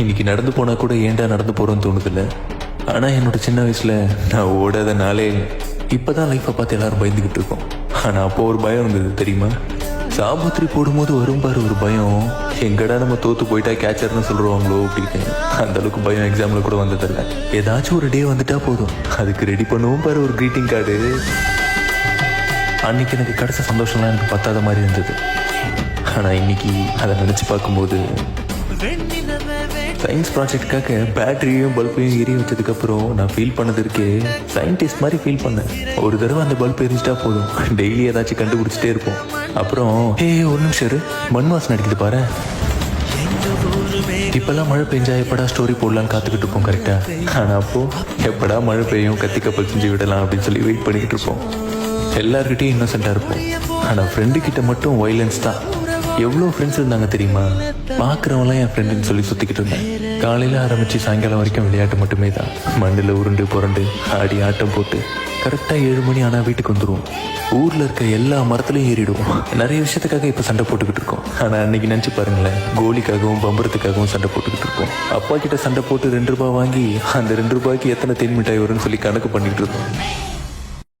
இன்னைக்கு நடந்து போனா கூட ஏன்டா நடந்து போறோம்னு தோணுதில்ல? ஆனா என்னோட சின்ன வயசுல நான் ஓடாத நாளே இப்போ இப்பதான் லைஃப்பை பார்த்து எல்லாரும் பயந்துகிட்டு இருக்கோம். ஆனா அப்போ ஒரு பயம் இருந்தது தெரியுமா? சாபத்திரி போடும்போது வரும் பாரு ஒரு பயம். எங்கடா நம்ம தோத்து போயிட்டா கேச்சர்னு சொல்லுவாங்களோ அப்படின்னு. அந்த அளவுக்கு பயம் எக்ஸாம்ல கூட வந்ததில்ல. ஏதாச்சும் ஒரு டே வந்துட்டா போதும். அதுக்கு ரெடி பண்ணுவோம் பாரு ஒரு கிரீட்டிங் கார்டு அன்னைக்கு எனக்கு கிடைச்ச சந்தோஷம்லாம் எனக்கு பத்தாத மாதிரி இருந்தது. ஆனா இன்னைக்கு அதை நினைச்சு பார்க்கும்போது சயின்ஸ் ப்ராஜெக்டுக்காக பேட்டரியும் பல்பையும் எரிய வச்சதுக்கப்புறம் நான் ஃபீல் பண்ணது இருக்கே. சயின்டிஸ்ட் மாதிரி ஃபீல் பண்ணேன். ஒரு தடவை அந்த பல்ப் எரிஞ்சிட்டா போதும். டெய்லி ஏதாச்சும் கண்டுபிடிச்சிட்டே இருப்போம். அப்புறம் ஏ ஒரு நிமிஷம் இரு. மண் வாசனை அடிக்குது பாரு. இப்பெல்லாம் மழை பெஞ்சா எப்படா ஸ்டோரி போடலான்னு காத்துக்கிட்டு இருப்போம் கரெக்டா ஆனா அப்போ எப்படா மழை பெய்யும் கத்தி கப்பல் செஞ்சு விடலாம் அப்படின்னு சொல்லி வெயிட் பண்ணிக்கிட்டு இருப்போம். எல்லாருக்கிட்டையும் இன்னசென்ட்டா இருப்போம். ஆனா ஃப்ரெண்டு கிட்ட மட்டும் வைலன்ஸ் தான். எவ்வளோ ஃப்ரெண்ட்ஸ் இருந்தாங்க தெரியுமா? பார்க்குறவங்களாம் என் ஃப்ரெண்டுன்னு சொல்லி சுற்றிக்கிட்டு இருந்தேன். காலையில் ஆரம்பிச்சு சாயங்காலம் வரைக்கும் விளையாட்டு மட்டுமே தான். மண்ணில் உருண்டு புரண்டு ஆடி ஆட்டம் போட்டு கரெக்டாக ஏழு மணி ஆனால் வீட்டுக்கு வந்துடுவோம் ஊரில் இருக்க எல்லா மரத்துலையும் ஏறிடுவோம். நிறைய விஷயத்துக்காக இப்போ சண்டை போட்டுக்கிட்டு இருக்கோம். ஆனால் அன்னைக்கு நினச்சி பாருங்களேன் கோலிக்காகவும் பம்பரத்துக்காகவும் சண்டை போட்டுக்கிட்டு இருக்கோம் அப்பா கிட்ட சண்டை போட்டு ரெண்டு ரூபாய் வாங்கி அந்த ரெண்டு ரூபாய்க்கு எத்தனை தேன் மிட்டாய் வரும்னு சொல்லி கணக்கு பண்ணிக்கிட்டு இருந்தோம்.